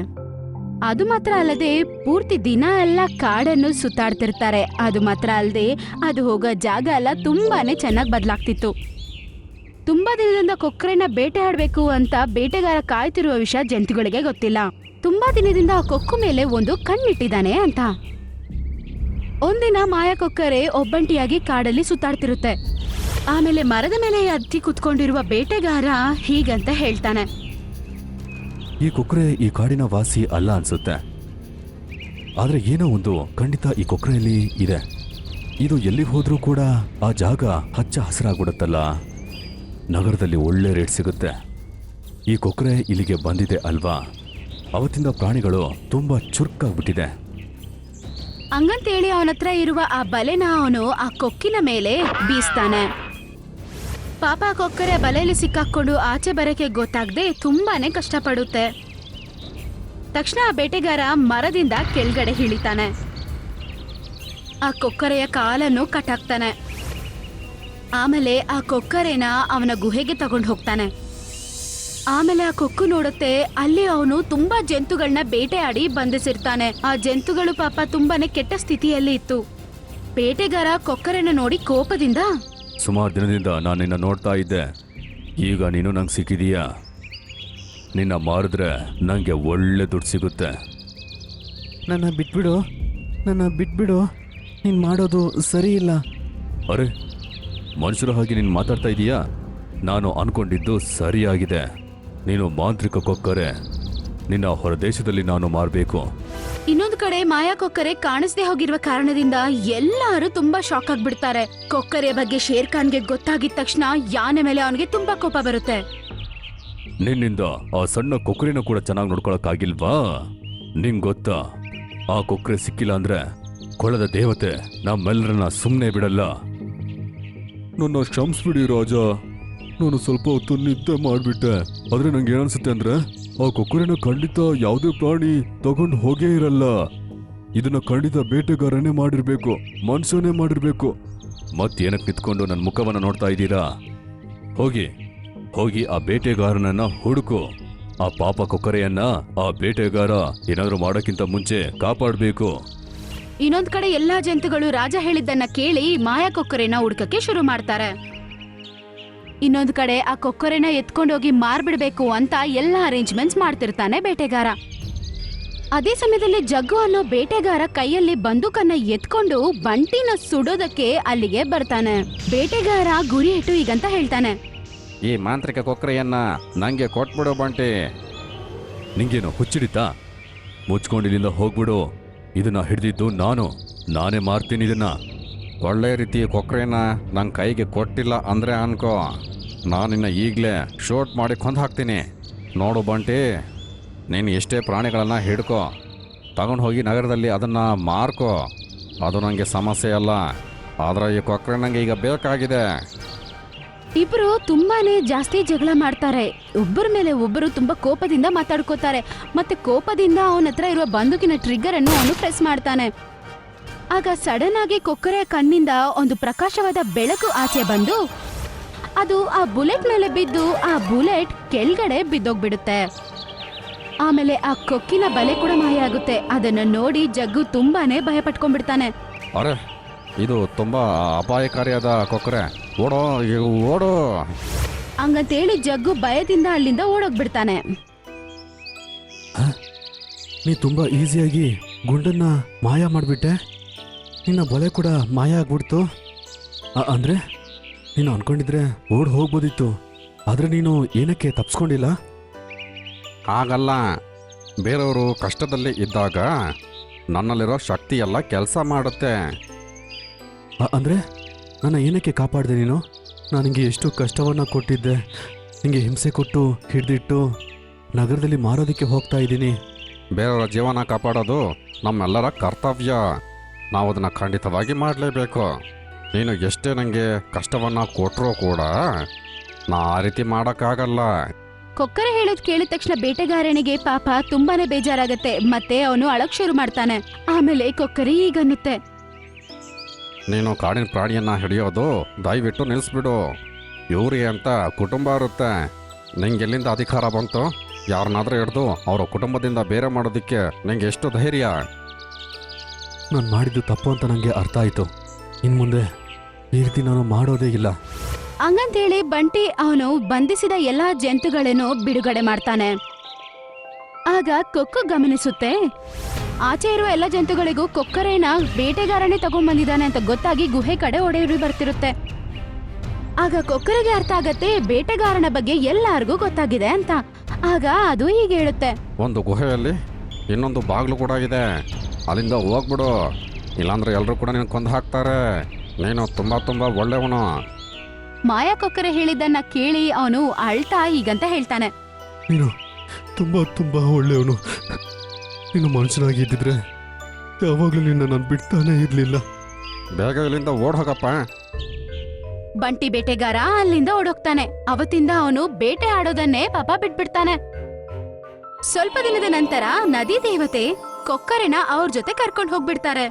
S2: ಅದು ಮಾತ್ರ ಅಲ್ಲದೆ ಪೂರ್ತಿ ದಿನ ಎಲ್ಲ ಕಾಡನ್ನು ಸುತ್ತಾಡ್ತಿರ್ತಾರೆ. ಅದು ಮಾತ್ರ ಅಲ್ಲದೆ ಅದು ಹೋಗೋ ಜಾಗ ಎಲ್ಲ ತುಂಬಾನೇ ಚೆನ್ನಾಗಿ ಬದಲಾಗ್ತಿತ್ತು. ತುಂಬಾ ದಿನದಿಂದ ಕೊಕ್ಕರೆನ ಬೇಟೆ ಆಡ್ಬೇಕು ಅಂತ ಬೇಟೆಗಾರ ಕಾಯ್ತಿರುವ ವಿಷಯ ಜಂತುಗಳಿಗೆ ಗೊತ್ತಿಲ್ಲ. ತುಂಬಾ ದಿನದಿಂದ ಆ ಕೊಕ್ಕು ಮೇಲೆ ಒಂದು ಕಣ್ಣಿಟ್ಟಿದ್ದಾನೆ ಅಂತ. ಒಂದಿನ ಮಾಯಾ ಕೊಕ್ಕರೆ ಒಬ್ಬಂಟಿಯಾಗಿ ಕಾಡಲ್ಲಿ ಸುತ್ತಾಡ್ತಿರುತ್ತೆ. ಆಮೇಲೆ ಮರದ ಮೇಲೆ ಹತ್ತಿ ಕುತ್ಕೊಂಡಿರುವ ಬೇಟೆಗಾರ ಹೀಗಂತ ಹೇಳ್ತಾನೆ.
S3: ಈ ಕೊಕ್ಕರೆ ಈ ಕಾಡಿನ ವಾಸಿ ಅಲ್ಲ ಅನ್ಸುತ್ತೆ. ಆದ್ರೆ ಏನೋ ಒಂದು ಖಂಡಿತ ಈ ಕೊಕ್ಕರೆಯಲ್ಲಿ ಇದೆ. ಇದು ಎಲ್ಲಿ ಹೋದ್ರೂ ಕೂಡ ಆ ಜಾಗ ಹಚ್ಚ ಹಸಿರಾಗ್ಬಿಡುತ್ತಲ್ಲ. ನಗರದಲ್ಲಿ ಒಳ್ಳೆ ರೇಟ್ ಸಿಗುತ್ತೆ. ಈ ಕೊಕ್ಕರೆ ಇಲ್ಲಿಗೆ ಬಂದಿದೆ ಅಲ್ವಾ? ಅವತ್ತಿಂದ ಪ್ರಾಣಿಗಳು ತುಂಬಾ ಚುರುಕಾಗ್ಬಿಟ್ಟಿದೆ.
S2: ಹಂಗಂತೇಳಿ ಅವನ ಹತ್ರ ಇರುವ ಆ ಬಲೆನ ಅವನು ಆ ಕೊಕ್ಕಿನ ಮೇಲೆ ಬೀಸ್ತಾನೆ. ಪಾಪ ಕೊಕ್ಕರೆ ಬಲೆಯಲ್ಲಿ ಸಿಕ್ಕಾಕೊಂಡು ಆಚೆ ಬರಕ್ಕೆ ಗೊತ್ತಾಗದೆ ತುಂಬಾನೇ ಕಷ್ಟಪಡುತ್ತೆ. ತಕ್ಷಣ ಆ ಬೇಟೆಗಾರ ಮರದಿಂದ ಕೆಳಗಡೆ ಇಳಿತಾನೆ. ಆ ಕೊಕ್ಕರೆಯ ಕಾಲನ್ನು ಕಟ್ಟಾಕ್ತಾನೆ. ಆಮೇಲೆ ಆ ಕೊಕ್ಕರೆನ ಅವನ ಗುಹೆಗೆ ತಗೊಂಡು ಹೋಗ್ತಾನೆ. ಆಮೇಲೆ ಆ ಕೊಕ್ಕು ನೋಡುತ್ತೆ ಅಲ್ಲಿ ಅವನು ತುಂಬಾ ಜಂತುಗಳನ್ನ ಬೇಟೆಯಾಡಿ ಬಂಧಿಸಿರ್ತಾನೆ. ಆ ಜಂತುಗಳು ಪಾಪ ತುಂಬಾನೇ ಕೆಟ್ಟ ಸ್ಥಿತಿಯಲ್ಲಿ ಇತ್ತು. ಬೇಟೆಗಾರ ಕೊಕ್ಕರೆನ ನೋಡಿ ಕೋಪದಿಂದ
S3: ಸುಮಾರು ದಿನದಿಂದ ನಾನು ನಿನ್ನ ನೋಡ್ತಾ ಇದ್ದೆ. ಈಗ ನೀನು ನಂಗೆ ಸಿಕ್ಕಿದೀಯಾ? ನಿನ್ನ ಮಾರಿದ್ರೆ ನನಗೆ ಒಳ್ಳೆ ದುಡ್ಡು ಸಿಗುತ್ತೆ.
S4: ನನ್ನ ಬಿಟ್ಬಿಡು ನನ್ನ ಬಿಟ್ಬಿಡು. ನೀನು ಮಾಡೋದು ಸರಿ ಇಲ್ಲ.
S3: ಅರೆ ಮನುಷ್ಯರ ಹಾಗೆ ನೀನು ಮಾತಾಡ್ತಾ ಇದೀಯಾ? ನಾನು ಅನ್ಕೊಂಡಿದ್ದು ಸರಿಯಾಗಿದೆ. ನೀನು ಮಾಂತ್ರಿಕ ಕೊಕ್ಕರೆ. ನಿನ್ನ ಹೊರದೇಶದಲ್ಲಿ ನಾನು ಮಾರಬೇಕು.
S2: ಇನ್ನೊಂದು ಕಡೆ ಮಾಯಾ ಕೊಕ್ಕರೆ ಕಾಣಿಸದೆ ಹೋಗಿರುವ ಕಾರಣದಿಂದ ಎಲ್ಲರೂ ತುಂಬಾ ಶಾಕ್ ಆಗ್ಬಿಡ್ತಾರೆ. ಕೊಕ್ಕರೆ ಬಗ್ಗೆ ಶೇರ್ ಖಾನ್ಗೆ ಗೊತ್ತಾಗಿದ ತಕ್ಷಣ ಯಾನೆ ಮೇಲೆ ಅವನಿಗೆ ತುಂಬಾ ಕೋಪ ಬರುತ್ತೆ.
S3: ನಿನ್ನಿಂದ ಆ ಸಣ್ಣ ಕೊಕ್ಕರಿನ ಕೂಡ ಚೆನ್ನಾಗಿ ನೋಡ್ಕೊಳಕ್ಕಾಗಿಲ್ವಾ? ನಿಂಗ್ ಗೊತ್ತಾ? ಆ ಕೊಕ್ಕರೆ ಸಿಕ್ಕಿಲ್ಲ ಅಂದ್ರೆ ಕೊಳದ ದೇವತೆ ನಮ್ಮೆಲ್ಲರನ್ನ ಸುಮ್ಮನೆ ಬಿಡಲ್ಲ. ನನ್ನ ಕ್ಷಮಿಸ್ಬಿಡಿ ರಾಜ. ನಾನು ಸ್ವಲ್ಪ ಹೊತ್ತು ನಿದ್ದೆ ಮಾಡ್ಬಿಟ್ಟೆ. ಆದ್ರೆ ನಂಗೆ ಏನನ್ಸುತ್ತೆ ಅಂದ್ರೆ, ಆ ಕೊಕ್ಕರೆನ ಖಂಡಿತ ಯಾವುದೇ ಪ್ರಾಣಿ ತಗೊಂಡು ಹೋಗೇ ಇರಲ್ಲ. ಇದನ್ನ ಖಂಡಿತ ಬೇಟೆಗಾರನೇ ಮಾಡಿರ್ಬೇಕು, ಮನುಷ್ಯನೇ ಮಾಡಿರ್ಬೇಕು. ಮತ್ತೇನಕ್ಕೆ ನಿಂತ್ಕೊಂಡು ನನ್ನ ಮುಖವನ್ನ ನೋಡ್ತಾ ಇದ್ದೀರಾ? ಹೋಗಿ ಹೋಗಿ ಆ ಬೇಟೆಗಾರನನ್ನ ಹುಡುಕು. ಆ ಪಾಪ ಕೊಕ್ಕರೆಯನ್ನ ಆ ಬೇಟೆಗಾರ ಏನಾದರೂ ಮಾಡೋಕ್ಕಿಂತ ಮುಂಚೆ ಕಾಪಾಡಬೇಕು.
S2: ಇನ್ನೊಂದ್ ಕಡೆ ಎಲ್ಲಾ ಜಂತುಗಳು ರಾಜ ಹೇಳಿದ್ದನ್ನ ಕೇಳಿ ಮಾಯಾ ಕೊಕ್ಕರೆನ ಹುಡುಕಕ್ಕೆ ಶುರು ಮಾಡ್ತಾರೆ. ಇನ್ನೊಂದ್ ಕಡೆ ಆ ಕೊಕ್ಕರೆನ ಎತ್ಕೊಂಡೋಗಿ ಮಾರ್ಬಿಡ್ಬೇಕು ಅಂತ ಎಲ್ಲ ಅರೇಂಜ್ಮೆಂಟ್ಸ್ ಮಾಡ್ತಿರ್ತಾನೆ ಬೇಟೆಗಾರ. ಅದೇ ಸಮಯದಲ್ಲಿ ಜಗ್ಗು ಅನ್ನೋ ಬೇಟೆಗಾರ ಕೈಯಲ್ಲಿ ಬಂದೂಕನ್ನ ಎತ್ಕೊಂಡು ಬಂಟಿನ ಸುಡೋದಕ್ಕೆ ಅಲ್ಲಿಗೆ ಬರ್ತಾನೆ. ಬೇಟೆಗಾರ ಗುರಿ ಇಟ್ಟು ಈಗಂತ ಹೇಳ್ತಾನೆ.
S5: ಈ ಮಾಂತ್ರಿಕ ಕೊಕ್ಕರೆಯನ್ನ ನಂಗೆ ಕೊಟ್ಬಿಡು ಬಂಟಿ.
S3: ನಿಂಗೇನು ಹುಚ್ಚಿಡಿತಾ? ಮುಚ್ಕೊಂಡಿಲ್ಲಿಂದ ಹೋಗ್ಬಿಡು. ಇದನ್ನ ಹಿಡಿದಿದ್ದು ನಾನು. ನಾನೇ ಮಾರ್ತೀನಿ ಇದನ್ನ.
S5: ಒಳ್ಳೆ ರೀತಿ ಕೊಕ್ರೇನ ನನ್ನ ಕೈಗೆ ಕೊಟ್ಟಿಲ್ಲ ಅಂದ್ರೆ ಅನ್ಕೋ. ನಾನಿನ್ನ ಈಗಲೇ ಶೋಟ್ ಮಾಡಿ ಕೊಂದು ಹಾಕ್ತೀನಿ. ನೋಡು ಬಂಟಿ, ನೀನು ಎಷ್ಟೇ ಪ್ರಾಣಿಗಳನ್ನ ಹಿಡ್ಕೋ, ತಗೊಂಡು ಹೋಗಿ ನಗರದಲ್ಲಿ ಅದನ್ನು ಮಾರ್ಕೋ. ಅದು ನನಗೆ ಸಮಸ್ಯೆ ಅಲ್ಲ. ಆದರೆ ಈ ಕೊಕ್ರೆ ನಂಗೆ ಈಗ ಬೇಕಾಗಿದೆ.
S2: ಇಬ್ರು ತುಂಬಾನೇ ಜಾಸ್ತಿ ಜಗಳ ಮಾಡ್ತಾರೆ. ಒಬ್ಬರ ಮೇಲೆ ಒಬ್ಬರು ತುಂಬಾ ಕೋಪದಿಂದ ಮಾತಾಡ್ಕೋತಾರೆ. ಮತ್ತೆ ಕೋಪದಿಂದ ಅವನ ಹತ್ರ ಇರುವ ಬಂದೂಕಿನ ಟ್ರಿಗರ್ ಅನ್ನು ಅವನು ಪ್ರೆಸ್ ಮಾಡ್ತಾನೆ. ಆಗ ಸಡನ್ ಆಗಿ ಕೊಕ್ಕರೆಯ ಕಣ್ಣಿಂದ ಒಂದು ಪ್ರಕಾಶವಾದ ಬೆಳಕು ಆಚೆ ಬಂದು ಅದು ಆ ಬುಲೆಟ್ ಮೇಲೆ ಬಿದ್ದು ಆ ಬುಲೆಟ್ ಕೆಳಗಡೆ ಬಿದ್ದೋಗ್ಬಿಡುತ್ತೆ. ಆಮೇಲೆ ಆ ಕೊಕ್ಕಿನ ಬಲೆ ಕೂಡ ಮಾಯ ಆಗುತ್ತೆ. ಅದನ್ನ ನೋಡಿ ಜಗ್ಗು ತುಂಬಾನೇ ಭಯ ಪಟ್ಕೊಂಡ್ಬಿಡ್ತಾನೆ.
S5: ಅರೆ ಇದು ತುಂಬಾ ಅಪಾಯಕಾರಿಯಾದ ಕೊಕ್ಕರೆ. ಓಡೋ ಓಡೋ.
S2: ಹಂಗಂತೇಳಿ ಜಗ್ಗು ಭಯದಿಂದ ಅಲ್ಲಿಂದ ಓಡೋಗ್ಬಿಡ್ತಾನೆ.
S4: ನೀ ತುಂಬಾ ಈಸಿಯಾಗಿ ಗುಂಡನ್ನ ಮಾಯ ಮಾಡಿಬಿಟ್ಟೆ? ನಿನ್ನ ಬಲೆ ಕೂಡ ಮಾಯ ಆಗ್ಬಿಡ್ತು? ಅಂದರೆ? ನೀನು ಅನ್ಕೊಂಡಿದ್ರೆ ಓಡ್ ಹೋಗ್ಬೋದಿತ್ತು. ಆದ್ರೆ ನೀನು ಏನಕ್ಕೆ ತಪ್ಸ್ಕೊಂಡಿಲ್ಲ?
S5: ಆಗಲ್ಲ ಬೇರೆಯವರು ಕಷ್ಟದಲ್ಲಿ ಇದ್ದಾಗ ನನ್ನಲ್ಲಿರೋ ಶಕ್ತಿ ಎಲ್ಲ ಕೆಲಸ ಮಾಡುತ್ತೆ.
S4: ಅಂದರೆ? ನನ್ನ ಏನಕ್ಕೆ ಕಾಪಾಡಿದೆ ನೀನು? ನಾನು ನಿನಗೆ ಎಷ್ಟು ಕಷ್ಟವನ್ನ ಕೊಟ್ಟಿದ್ದೆ. ನಿಂಗೆ ಹಿಂಸೆ ಕೊಟ್ಟು ಹಿಡಿದಿಟ್ಟು ನಗರದಲ್ಲಿ ಮಾರೋದಕ್ಕೆ ಹೋಗ್ತಾ ಇದ್ದೀನಿ.
S5: ಬೇರೆಯವರ ಜೀವನ ಕಾಪಾಡೋದು ನಮ್ಮೆಲ್ಲರ ಕರ್ತವ್ಯ. ನಾವು ಅದನ್ನು ಖಂಡಿತವಾಗಿ ಮಾಡಲೇಬೇಕು. ನೀನು ಎಷ್ಟೇ ನನಗೆ ಕಷ್ಟವನ್ನು ಕೊಟ್ಟರೂ ಕೂಡ ನಾ ಆ ರೀತಿ ಮಾಡೋಕ್ಕಾಗಲ್ಲ.
S2: ಕೊಕ್ಕರೆ ಹೇಳೋದ್ ಕೇಳಿದ ತಕ್ಷಣ ಬೇಟೆಗಾರನಿಗೆ ಪಾಪ ತುಂಬಾನೇ ಬೇಜಾರಾಗತ್ತೆ. ಮತ್ತೆ ಅವನು ಅಳಕ್ ಶುರು ಮಾಡ್ತಾನೆ. ಆಮೇಲೆ ಕೊಕ್ಕರೆ ಈಗನ್ನುತ್ತೆ
S5: ನೀನು ಕಾಡಿನ ಪ್ರಾಣಿಯನ್ನು ಹಿಡಿಯೋದು ದಯವಿಟ್ಟು ನಿಲ್ಲಿಸ್ಬಿಡು ಇವ್ರಿ ಅಂತ ಕುಟುಂಬ ಇರುತ್ತೆ. ನಿಂಗೆ ಎಲ್ಲಿಂದ ಅಧಿಕಾರ ಬಂತು? ಯಾರನ್ನಾದ್ರೂ ಹಿಡ್ದು ಅವರ ಕುಟುಂಬದಿಂದ ಬೇರೆ ಮಾಡೋದಕ್ಕೆ ನಿಂಗೆ ಎಷ್ಟು ಧೈರ್ಯ?
S4: ನಾನು ಮಾಡಿದ್ದು ತಪ್ಪು ಅಂತ ನನಗೆ ಅರ್ಥ ಆಯಿತು. ಇನ್ನು ಮುಂದೆ ಈ ರೀತಿ ನಾನು ಮಾಡೋದೇ ಇಲ್ಲ.
S2: ಹಂಗಂತೇಳಿ ಬಂಟಿ ಅವನು ಬಂಧಿಸಿದ ಎಲ್ಲಾ ಜಂತುಗಳನ್ನು ಬಿಡುಗಡೆ ಮಾಡ್ತಾನೆ. ಆಗ ಕೊಕ್ಕು ಗಮನಿಸುತ್ತೆ. ಆಚೆ ಇರುವ ಎಲ್ಲ ಜಂತುಗಳಿಗೂ ಕೊಕ್ಕರೇನ ಬೇಟೆಗಾರನೇ ತಗೊಂಡ್ಬಂದಿದ್ದಾನೆ ಅಂತ ಗೊತ್ತಾಗಿ ಗುಹೆ ಕಡೆ ಒಡೆಯರಿ ಬರ್ತಿರುತ್ತೆ. ಆಗ ಕೊಕ್ಕರೆಗೆ ಅರ್ಥ ಆಗತ್ತೆ ಬೇಟೆಗಾರನ ಬಗ್ಗೆ ಎಲ್ಲಾರ್ಗೂ ಗೊತ್ತಾಗಿದೆ ಅಂತ. ಆಗ ಅದು ಹೀಗೆ ಹೇಳುತ್ತೆ.
S5: ಒಂದು ಗುಹೆಯಲ್ಲಿ ಇನ್ನೊಂದು ಬಾಗಿಲು ಕೂಡ ಇದೆ. ಅಲ್ಲಿಂದ ಹೋಗ್ಬಿಡು. ಇಲ್ಲಾಂದ್ರೆ ಎಲ್ಲರೂ ಕೂಡ ನಿನ್ನ ಕೊಂದು ಹಾಕ್ತಾರೆ. ನೀನು ತುಂಬ ತುಂಬ ಒಳ್ಳೆಯವನು.
S2: ಮಾಯಾ ಕೊಕ್ಕರೆ ಹೇಳಿದ್ದನ್ನ ಕೇಳಿ ಅವನು ಅಳ್ತಾ ಈಗಂತ ಹೇಳ್ತಾನೆ.
S4: ನೀನು ತುಂಬ ತುಂಬ ಒಳ್ಳೆಯವನು. ನೀನು ಮನುಷ್ಯನಾಗಿ ಇದ್ದಿದ್ರೆ ಯಾವಾಗಲೂ ನಿನ್ನ ನಾನು ಬಿಡ್ತಾನೆ ಇರಲಿಲ್ಲ.
S5: ಬೇಗ ಇಲ್ಲಿಂದ ಓಡ್ ಹೋಗಪ್ಪ
S2: ಬಂಟಿ ಬೇಟೆಗಾರ ಅಲ್ಲಿಂದ ಓಡೋಗ್ತಾನೆ. ಅವತ್ತಿಂದ ಅವನು ಬೇಟೆ ಆಡೋದನ್ನೇ ಪಾಪ ಬಿಟ್ಬಿಡ್ತಾನೆ. ಸ್ವಲ್ಪ ದಿನದ ನಂತರ ನದಿ ದೇವತೆ ಕೊಕ್ಕರೆನ ಅವ್ರ ಜೊತೆ ಕರ್ಕೊಂಡು ಹೋಗ್ಬಿಡ್ತಾರೆ.